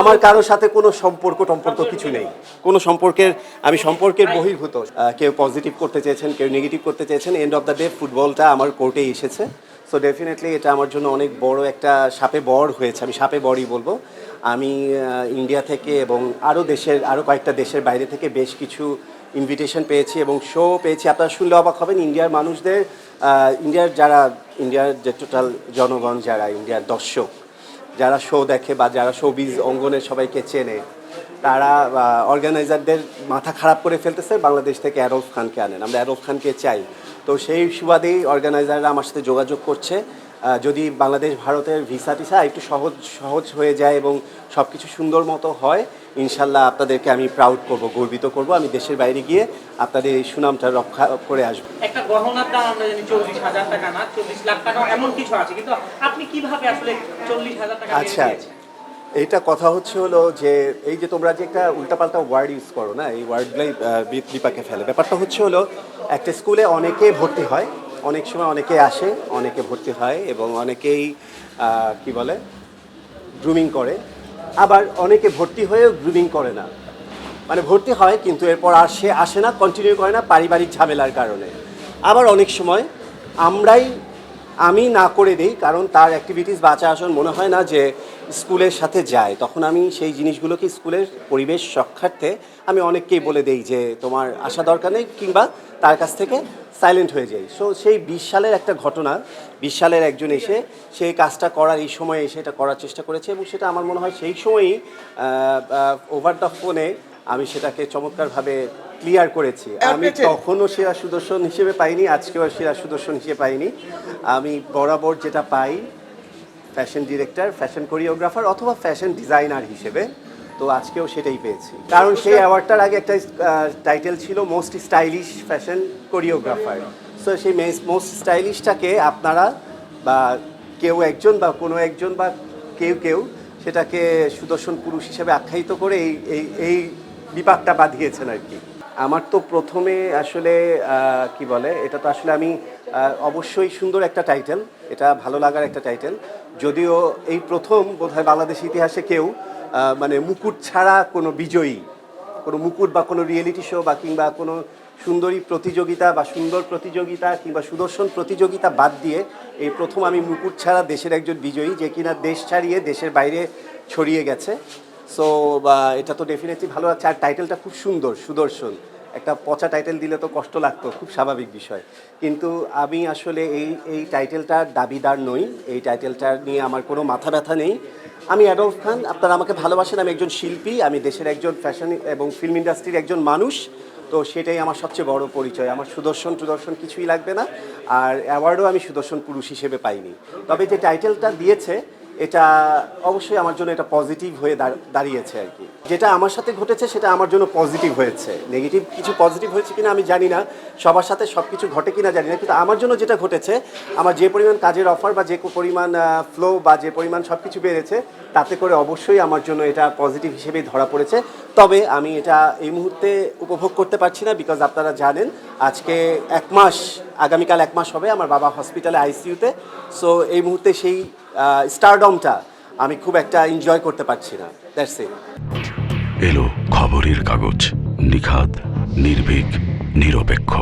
আমার কারোর সাথে কোনো সম্পর্ক টম্পর্ক কিছু নেই। কোনো সম্পর্কের আমি সম্পর্কের বহির্ভূত। কেউ পজিটিভ করতে চেয়েছেন কেউ নেগেটিভ করতে চেয়েছেন। এন্ড অফ দ্য ডে ফুটবলটা আমার কোর্টে এসেছে। সো ডেফিনেটলি এটা আমার জন্য অনেক বড় একটা সাপে বর হয়েছে। আমি সাপে বরই বলব। আমি ইন্ডিয়া থেকে এবং আরও দেশের আরও কয়েকটা দেশের বাইরে থেকে বেশ কিছু ইনভিটেশন পেয়েছি এবং শো পেয়েছি। আপনারা শুনলে অবাক হবেন ইন্ডিয়ার মানুষদের ইন্ডিয়ার যারা ইন্ডিয়ার যে টোটাল জনগণ যারা ইন্ডিয়ার দর্শক যারা শো দেখে বা যারা শোবিজ অঙ্গনের সবাইকে চেনে, তারা অর্গানাইজারদের মাথা খারাপ করে ফেলতেছে বাংলাদেশ থেকে অ্যারফ খানকে আনেন। আমরা অ্যারফ খানকে চাই। তো সেই সুবাদেই অর্গানাইজাররা আমার সাথে যোগাযোগ করছে। যদি বাংলাদেশ ভারতের ভিসা টিসা একটু সহজ সহজ হয়ে যায় এবং সব কিছু সুন্দর মতো হয় ইনশাল্লাহ আপনাদেরকে আমি প্রাউড করব গর্বিত করব। আমি দেশের বাইরে গিয়ে আপনাদের এই সুনামটা রক্ষা করে আসব। একটা গহনার দাম আমরা জানি চল্লিশ হাজার টাকা না চল্লিশ লাখ টাকা এমন কিছু আছে। কিন্তু আপনি কীভাবে আসলে চল্লিশ হাজার টাকা আচ্ছা এইটা কথা হচ্ছে হলো যে এই যে তোমরা যে একটা উল্টাপাল্টা ওয়ার্ড ইউজ করো না এই ওয়ার্ডগুলাই বিপাকে ফেলে। ব্যাপারটা হচ্ছে হলো একটা স্কুলে অনেকে ভর্তি হয় অনেক সময় অনেকে আসে, অনেকে ভর্তি হয় এবং অনেকেই কি বলে গ্রুমিং করে। আবার অনেকে ভর্তি হয়েও গ্রুমিং করে না। মানে ভর্তি হয় কিন্তু এরপর আর সে আসে না কন্টিনিউ করে না, পারিবারিক ঝামেলার কারণে। আবার অনেক সময় আমরাই আমি না করে দিই, কারণ তার অ্যাক্টিভিটিস বা আচার আচরণ মনে হয় না যে স্কুলের সাথে যায়। তখন আমি সেই জিনিসগুলোকে স্কুলের পরিবেশ রক্ষার্থে আমি অনেককেই বলে দেই যে তোমার আসা দরকার নেই কিংবা তার কাছ থেকে সাইলেন্ট হয়ে যাই। সো সেই বিশ সালের একটা ঘটনা বিশ সালের একজন এসে সেই কাজটা করার, এই সময়ে এসে এটা করার চেষ্টা করেছে এবং সেটা আমার মনে হয় সেই সময়ই ওভার দ্য ফোনে আমি সেটাকে চমৎকারভাবে ক্লিয়ার করেছি। আমি তখনও সেরা সুদর্শন হিসেবে পাইনি আজকেও সেরা সুদর্শন হিসেবে পাইনি। আমি বরাবর যেটা পাই ফ্যাশন ডিরেক্টর ফ্যাশন কোরিওগ্রাফার অথবা ফ্যাশন ডিজাইনার হিসেবে তো আজকেও সেটাই পেয়েছি। কারণ সেই অ্যাওয়ার্ডটার আগে একটা টাইটেল ছিল most stylish fashion choreographer so সেই মোস্ট স্টাইলিশটাকে আপনারা বা কেউ একজন বা কোনো একজন বা কেউ কেউ সেটাকে সুদর্শন পুরুষ হিসেবে আখ্যায়িত করে এই এই এই বিপাকটা বাঁধিয়েছেন আর কি। আমার তো প্রথমে আসলে কি বলে, এটা তো আসলে আমি অবশ্যই সুন্দর একটা টাইটেল, এটা ভালো লাগার একটা টাইটেল। যদিও এই প্রথম বোধহয় বাংলাদেশ ইতিহাসে কেউ মানে মুকুট ছাড়া কোনো বিজয়ী, কোনো মুকুট বা কোনো রিয়েলিটি শো বা কিংবা কোনো সুন্দরী প্রতিযোগিতা বা সুন্দর প্রতিযোগিতা কিংবা সুদর্শন প্রতিযোগিতা বাদ দিয়ে এই প্রথম আমি মুকুট ছাড়া দেশের একজন বিজয়ী যে কিনা দেশ ছাড়িয়ে দেশের বাইরে ছড়িয়ে গেছে। সো এটা তো ডেফিনেটলি ভালো আছে। আর টাইটেলটা খুব সুন্দর, সুদর্শন। একটা পচা টাইটেল দিলে তো কষ্ট লাগতো, খুব স্বাভাবিক বিষয়। কিন্তু আমি আসলে এই এই টাইটেলটার দাবিদার নই। এই টাইটেলটা নিয়ে আমার কোনো মাথা ব্যথা নেই। আমি অ্যাডলফ খান আপনারা আমাকে ভালোবাসেন, আমি একজন শিল্পী, আমি দেশের একজন ফ্যাশন এবং ফিল্ম ইন্ডাস্ট্রির একজন মানুষ। তো সেটাই আমার সবচেয়ে বড় পরিচয়। আমার সুদর্শন সুদর্শন কিছুই লাগবে না। আর অ্যাওয়ার্ডও আমি সুদর্শন পুরুষ হিসেবে পাইনি। তবে যে টাইটেলটা দিয়েছে এটা অবশ্যই আমার জন্য এটা পজিটিভ হয়ে দাঁড়িয়েছে আর কি। যেটা আমার সাথে ঘটেছে, সেটা আমার জন্য পজিটিভ হয়েছে। নেগেটিভ কিছু পজিটিভ হয়েছে কিনা আমি জানি না। সবার সাথে সব কিছু ঘটে কিনা জানি না। কিন্তু আমার জন্য যেটা ঘটেছে, আমার যে পরিমাণ কাজের অফার বা যে পরিমাণ ফ্লো বা যে পরিমাণ সব কিছু বেড়েছে, তাতে করে অবশ্যই আমার জন্য এটা পজিটিভ হিসেবেই ধরা পড়েছে। তবে আমি এটা এই মুহূর্তে উপভোগ করতে পারছি না বিকজ আপনারা জানেন আজকে এক মাস, আগামীকাল এক মাস হবে আমার বাবা হসপিটালে আইসিইউতে সো এই মুহূর্তে সেই স্টারডমটা আমি খুব একটা এনজয় করতে পারছি না। দ্যাটস ইট এলো খবরের কাগজ, নিখাদ, নির্ভীক, নিরপেক্ষ।